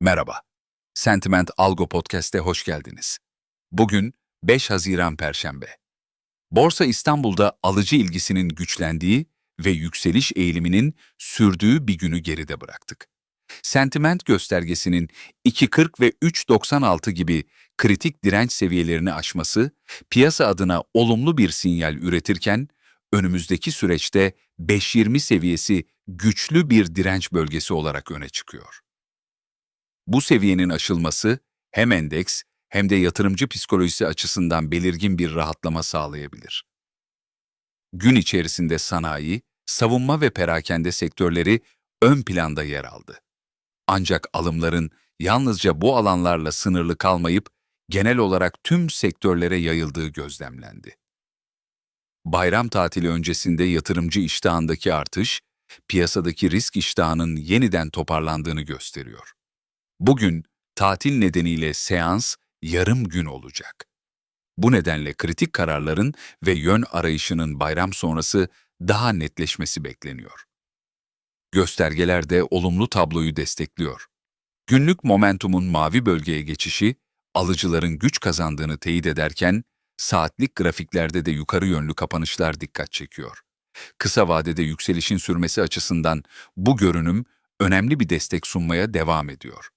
Merhaba. Sentiment Algo Podcast'e hoş geldiniz. Bugün 5 Haziran Perşembe. Borsa İstanbul'da alıcı ilgisinin güçlendiği ve yükseliş eğiliminin sürdüğü bir günü geride bıraktık. Sentiment göstergesinin 2.40 ve 3.96 gibi kritik direnç seviyelerini aşması piyasa adına olumlu bir sinyal üretirken önümüzdeki süreçte 5.20 seviyesi güçlü bir direnç bölgesi olarak öne çıkıyor. Bu seviyenin aşılması hem endeks hem de yatırımcı psikolojisi açısından belirgin bir rahatlama sağlayabilir. Gün içerisinde sanayi, savunma ve perakende sektörleri ön planda yer aldı. Ancak alımların yalnızca bu alanlarla sınırlı kalmayıp genel olarak tüm sektörlere yayıldığı gözlemlendi. Bayram tatili öncesinde yatırımcı iştahındaki artış, piyasadaki risk iştahının yeniden toparlandığını gösteriyor. Bugün tatil nedeniyle seans yarım gün olacak. Bu nedenle kritik kararların ve yön arayışının bayram sonrası daha netleşmesi bekleniyor. Göstergeler de olumlu tabloyu destekliyor. Günlük momentumun mavi bölgeye geçişi, alıcıların güç kazandığını teyit ederken, saatlik grafiklerde de yukarı yönlü kapanışlar dikkat çekiyor. Kısa vadede yükselişin sürmesi açısından bu görünüm önemli bir destek sunmaya devam ediyor.